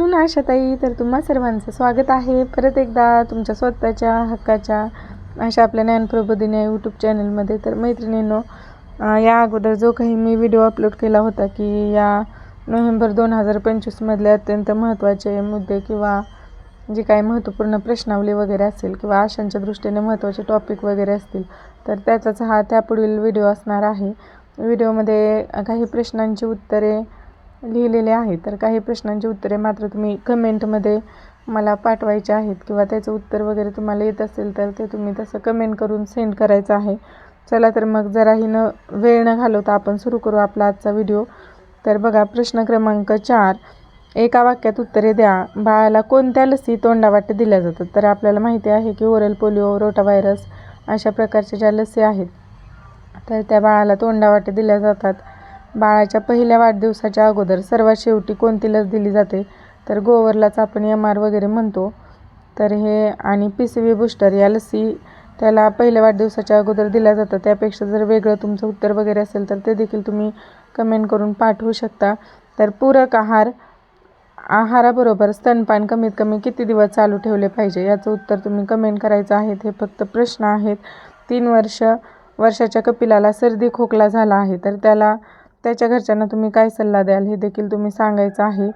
म्हणून आशाताई तर तुम्हा सर्वांचं स्वागत आहे. परत एकदा तुमच्या स्वतःच्या हक्काच्या अशा आपल्या ज्ञानप्रबोधिनी यूट्यूब चॅनलमध्ये तर मैत्रिणींनो या अगोदर जो काही मी व्हिडिओ अपलोड केला होता की या नोव्हेंबर दोन हजार पंचवीसमधले अत्यंत महत्त्वाचे मुद्दे किंवा जे काही महत्त्वपूर्ण प्रश्नावली वगैरे असेल किंवा आशांच्या दृष्टीने महत्त्वाचे टॉपिक वगैरे असतील तर त्याचाच हा त्यापुढील व्हिडिओ असणार आहे. व्हिडिओमध्ये काही प्रश्नांची उत्तरे लिहिलेले आहेत. तर काही प्रश्नांची उत्तरे मात्र तुम्ही कमेंटमध्ये मला पाठवायचे आहेत किंवा त्याचं उत्तर वगैरे तुम्हाला येत असेल तर ते तुम्ही तसं कमेंट करून सेंड करायचं आहे. चला तर मग जराही न वेळ न घालवता आपण सुरू करू आपला आजचा व्हिडिओ तर बघा प्रश्न क्रमांक चार. एका वाक्यात उत्तरे द्या. बाळाला कोणत्या लसी तोंडावाटे दिल्या जातात? तर आपल्याला माहिती आहे की ओरल पोलिओ रोटा व्हायरस अशा प्रकारच्या ज्या लसी आहेत तर त्या बाळाला तोंडावाटे दिल्या जातात. बाळाच्या पहिल्या वाढदिवसाच्या अगोदर सर्वात शेवटी कोणती लस दिली जाते? तर गोवरलाच आपण एम आर वगैरे म्हणतो. तर हे आणि पी सी व्ही बूस्टर या लसी त्याला पहिल्या वाढदिवसाच्या अगोदर दिल्या जातं त्यापेक्षा जर वेगळं तुमचं उत्तर वगैरे असेल तर ते देखील तुम्ही कमेंट करून पाठवू शकता. तर पूरक आहार आहाराबरोबर स्तनपान कमीत कमी किती दिवस चालू ठेवले पाहिजे? याचं उत्तर तुम्ही कमेंट करायचं आहे. हे फक्त प्रश्न आहेत. तीन वर्ष वर्षाच्या कपिलाला सर्दी खोकला झाला आहे. तर त्याला त्याच्या घरच्यांना तुम्ही काय सल्ला द्याल हे देखील तुम्ही सांगायचं आहे.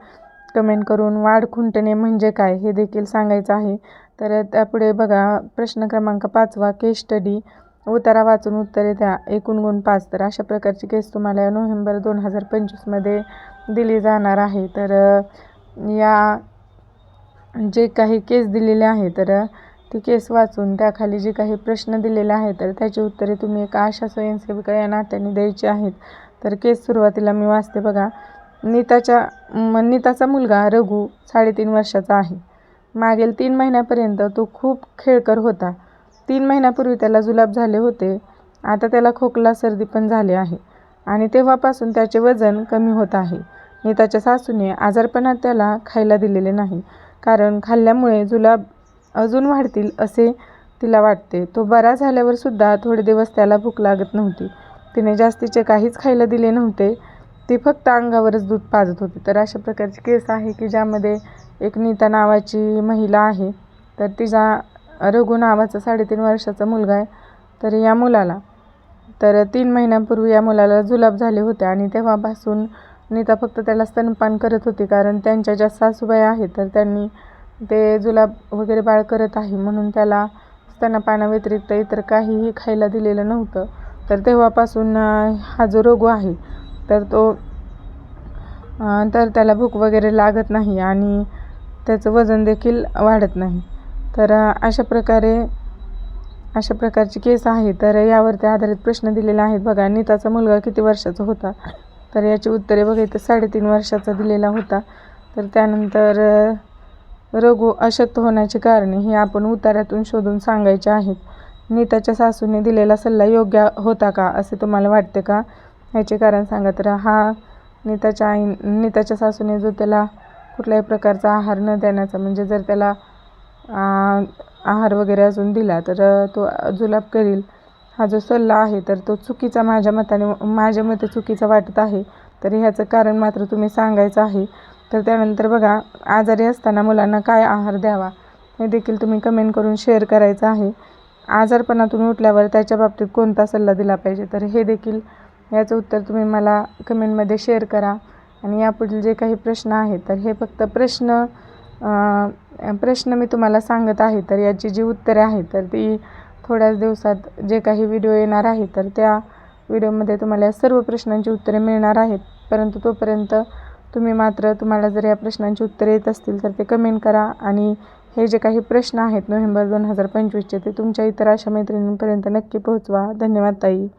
कमेंट करून वाढ खुंटणे म्हणजे काय हे देखील सांगायचं आहे. तर त्यापुढे बघा प्रश्न क्रमांक पाचवा केस स्टडी उतारा वाचून उत्तरे द्या. एकूण गुण पाच. तर अशा प्रकारची केस तुम्हाला नोव्हेंबर दोन हजार पंचवीसमध्ये दिली जाणार आहे. तर या जे काही केस दिलेले आहे तर ती केस वाचून त्याखाली जे काही प्रश्न दिलेले आहेत तर त्याची उत्तरे तुम्ही एका आशा स्वयंसेविका या नात्याने द्यायची आहेत. तर केस सुरुवातीला मी वाचते बघा. नीताच्या नीताचा मुलगा रघु साडेतीन वर्षाचा आहे. मागील तीन महिन्यापर्यंत तो खूप खेळकर होता. तीन महिन्यापूर्वी त्याला जुलाब झाले होते. आता त्याला खोकला सर्दी पण झाली आहे. आणि तेव्हापासून त्याचे वजन कमी होत आहे. नीताच्या सासूने आजारपणात त्याला खायला दिलेले नाही. कारण खाल्ल्यामुळे जुलाब अजून वाढतील असे तिला वाटते. तो बरा झाल्यावर सुद्धा थोडे दिवस त्याला भूक लागत नव्हती. तिने जास्तीचे काहीच खायला दिले नव्हते ती फक्त अंगावरच दूध पाजत होती. तर अशा प्रकारची केस आहे की ज्यामध्ये एक नीता नावाची महिला आहे. तर तिचा रघु नावाचा साडेतीन वर्षाचा मुलगा आहे. तर या मुलाला तर तीन महिन्यांपूर्वी या मुलाला जुलाब झाले होते आणि तेव्हापासून नीता फक्त त्याला स्तनपान करत होती कारण त्यांच्या ज्या सासूबाई आहेत तर त्यांनी ते जुलाब वगैरे बाळ करत आहे म्हणून त्याला स्तनपानाव्यतिरिक्त इतर काहीही खायला दिलेलं नव्हतं. तर तेव्हापासून हा जो रोग आहे तर तो तर त्याला भूक वगैरे लागत नाही आणि त्याचं वजन देखील वाढत नाही. तर अशा प्रकारे अशा प्रकारची केस आहे. तर यावरती आधारित प्रश्न दिलेला आहेत बघा. नीताचा मुलगा किती वर्षाचा होता? तर याची उत्तरे बघा. इथं साडेतीन वर्षाचा दिलेला होता. तर त्यानंतर रघु अशक्त होण्याची कारणे ही आपण उतार्यातून शोधून सांगायचे आहेत. नीताच्या सासूने दिलेला सल्ला योग्य होता का असे तुम्हाला वाटते का? याचे कारण सांगा तर. हा नीताच्या आई नीताच्या सासूने जो त्याला कुठल्याही प्रकारचा आहार न देण्याचा म्हणजे जर त्याला आहार वगैरे अजून दिला तर तो जुलाब करील. हा जो सल्ला आहे तर तो चुकीचा माझ्या मताने माझ्या मते चुकीचा वाटत आहे. तर ह्याचं कारण मात्र तुम्ही सांगायचं आहे. तर त्यानंतर बघा आजारी असताना मुलांना काय आहार द्यावा हे देखील तुम्ही कमेंट करून शेअर करायचं आहे. आजारपणातून उठल्यावर त्याच्या बाबतीत कोणता सल्ला दिला पाहिजे? तर हे देखील याचं उत्तर तुम्ही मला कमेंटमध्ये शेअर करा. आणि यापुढील जे काही प्रश्न आहेत तर हे फक्त प्रश्न प्रश्न मी तुम्हाला सांगत आहे. तर याची जी उत्तरे आहेत तर ती थोड्याच दिवसात जे काही व्हिडिओ येणार आहे तर त्या व्हिडिओमध्ये तुम्हाला या सर्व प्रश्नांची उत्तरे मिळणार आहेत. परंतु तोपर्यंत तुम्ही मात्र तुम्हाला जर या प्रश्नांची उत्तरे येत असतील तर ते कमेंट करा. आणि हे जे काही प्रश्न आहेत नोव्हेंबर दोन हजार पंचवीसचे ते तुमच्या इतर अशा मैत्रिणींपर्यंत नक्की पोहोचवा. धन्यवाद ताई.